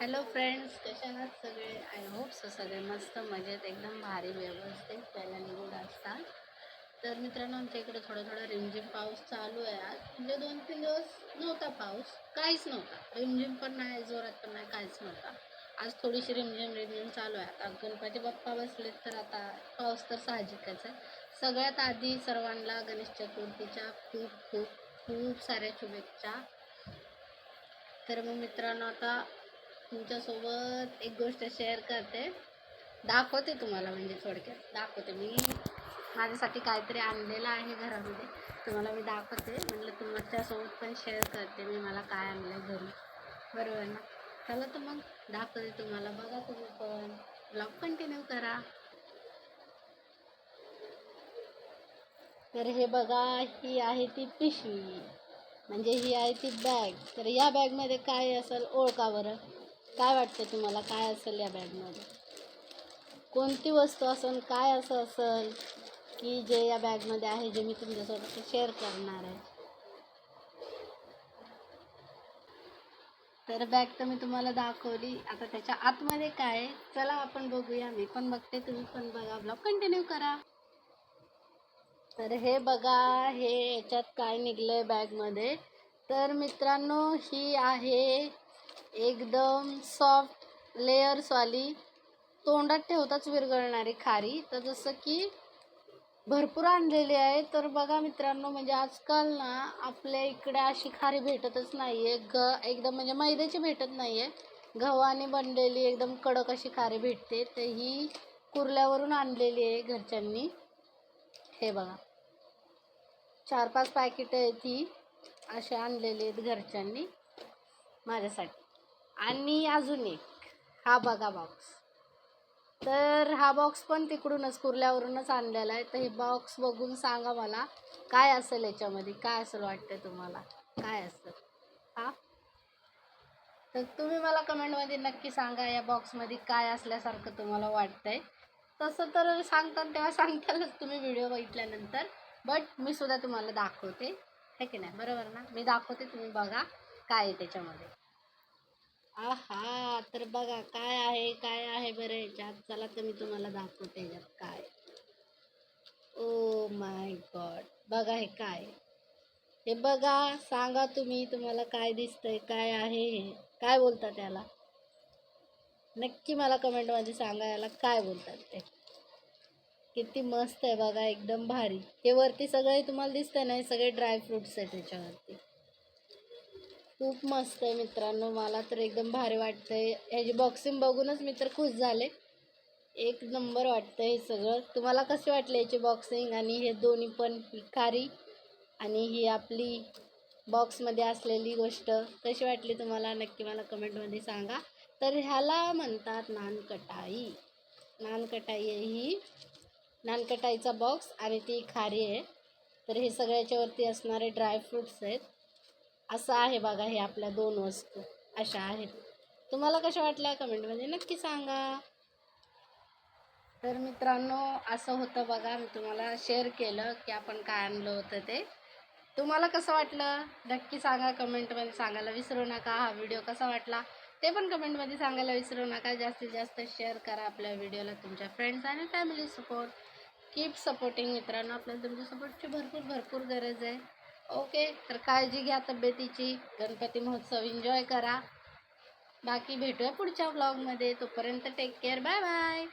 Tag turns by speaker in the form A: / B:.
A: Hello friends कशा आहात सगळे? आय होप सो सगळे मस्त मजेत एकदम भारी व्यवस्थित पहिला निघून असतात. तर मित्रांनो आमच्या इकडे थोडा थोडा रिमझिम पाऊस चालू आहे आज. म्हणजे दोन तीन दिवस नव्हता पाऊस काहीच नव्हता. रिमझिम पण नाही जोरात पण नाही काहीच नव्हता. आज थोडीशी रिमझिम रिमझिम चालू आहे. आता गणपती बाप्पा बसलेत तर आता पाऊस तर साहजिकच आहे. सगळ्यात आधी सर्वांना गणेश चतुर्थीच्या खूप खूप खूप साऱ्या शुभेच्छा. तर मग मित्रांनो आता तुमच्यासोबत एक गोष्ट शेअर करते. दाखवते तुम्हाला म्हणजे थोडक्यात. दाखवते मी. माझ्यासाठी काहीतरी आणलेलं आहे घरामध्ये. तुम्हाला मी दाखवते. म्हटलं तुमच्यासोबत पण शेअर करते मी मला काय आणलं आहे घरी. बरोबर ना? चला तर मग दाखवते तुम्हाला. बघा तुम्ही पण. ब्लॉग कंटिन्यू करा. तर हे बघा ही आहे ती पिशवी. म्हणजे ही आहे ती बॅग तर या बॅगमध्ये काय असेल ओळखा बरं. काय वाटतं तुम्हाला? काय असेल या बॅगमध्ये कोणती वस्तू असेल काय असं असेल की जे या बॅगमध्ये आहे जे मी तुमच्यासोबत शेअर करणार आहे? तर बॅग तर मी तुम्हाला दाखवली. आता त्याच्या आतमध्ये काय चला आपण बघूया. मी पण बघते तुम्ही पण बघा. ब्लॉग कंटिन्यू करा. तर हे बघा हे याच्यात काय निघलंय बॅगमध्ये तर मित्रांनो ही आहे एकदम सॉफ्ट लेयर्सवाली तोंडात ठेवताच विरघळणारी खारी. तर जसं की भरपूर आणलेली आहे. तर बघा मित्रांनो म्हणजे आजकाल ना आपल्या इकडे अशी खारी भेटतच नाही आहे ग एकदम म्हणजे मैद्याची भेटत नाही आहे गव्हाने बनलेली एकदम कडक अशी खारी भेटते. तर ही कुर्ल्यावरून आणलेली आहे घरच्यांनी. हे बघा. चार पाच पॅकेट आहे ती. असे आणलेली आहेत घरच्यांनी. माझ्यासाठी. आणि अजून एक. हा बघा बॉक्स तर हा बॉक्स पण तिकडूनच कुर्ल्यावरूनच आणलेला आहे. तर हे बॉक्स बघून सांगा मला काय असेल याच्यामध्ये? काय असेल वाटतं तुम्हाला? काय असेल? हा? तर तुम्ही मला कमेंटमध्ये नक्की सांगा या बॉक्समध्ये काय असल्यासारखं तुम्हाला वाटतंय. तसं तर सांगताना तेव्हा सांगतालच तुम्ही व्हिडिओ बघितल्यानंतर बट मी सुद्धा तुम्हाला दाखवते. है की नाही? बरोबर ना? मी दाखवते तुम्ही बघा काय आहे त्याच्यामध्ये. आहा तर बघा काय आहे काय आहे बरं याच्यात? चला तर मी तुम्हाला दाखवते याच्यात काय. ओ माय गॉड बघा हे काय. हे बघा सांगा तुम्ही तुम्हाला काय दिसतंय काय आहे हे? काय बोलतात त्याला नक्की मला कमेंटमध्ये सांगा याला काय बोलतात ते. किती मस्त आहे बघा एकदम भारी. हे वरती सगळे तुम्हाला दिसतंय ना हे सगळे ड्रायफ्रुट्स आहेत त्याच्यावरती खूप मस्त आहे मित्रांनो. मला तर एकदम भारी वाटतं आहे ह्याची बॉक्सिंग बघूनच मी तर खुश झाले. एक नंबर वाटतं हे सगळं. तुम्हाला कसे वाटले याची बॉक्सिंग आणि हे दोन्ही पण ही खारी आणि ही आपली बॉक्समध्ये असलेली गोष्ट कशी वाटली तुम्हाला? नक्की मला कमेंटमध्ये सांगा. तर ह्याला म्हणतात नानकटाई. नानकटाई आहे ही. नानकटाईचा बॉक्स आणि ती खारी आहे. तर हे सगळ्याच्यावरती असणारे ड्रायफ्रुट्स आहेत. असं आहे बघा हे आपल्या दोन वस्तू. अशा आहेत. तुम्हाला कशा वाटल्या कमेंटमध्ये नक्की सांगा. तर मित्रांनो असं होतं बघा मी तुम्हाला शेअर केलं की आपण काय आणलं होतं ते. तुम्हाला कसं वाटलं? नक्की सांगा कमेंटमध्ये सांगायला विसरू नका. हा व्हिडिओ कसा वाटला? ते पण कमेंटमध्ये सांगायला विसरू नका. जास्तीत जास्त शेअर करा आपल्या व्हिडिओला तुमच्या फ्रेंड्स आणि फॅमिली सपोर्ट कीप सपोर्टिंग मित्रांनो. आपल्याला तुमच्या सपोर्टची भरपूर भरपूर गरज आहे. ओके तर काळजी घ्या तब्येतीची. गणपती महोत्सव एन्जॉय करा. बाकी भेटूया पुढच्या ब्लॉगमध्ये तोपर्यंत टेक केअर बाय बाय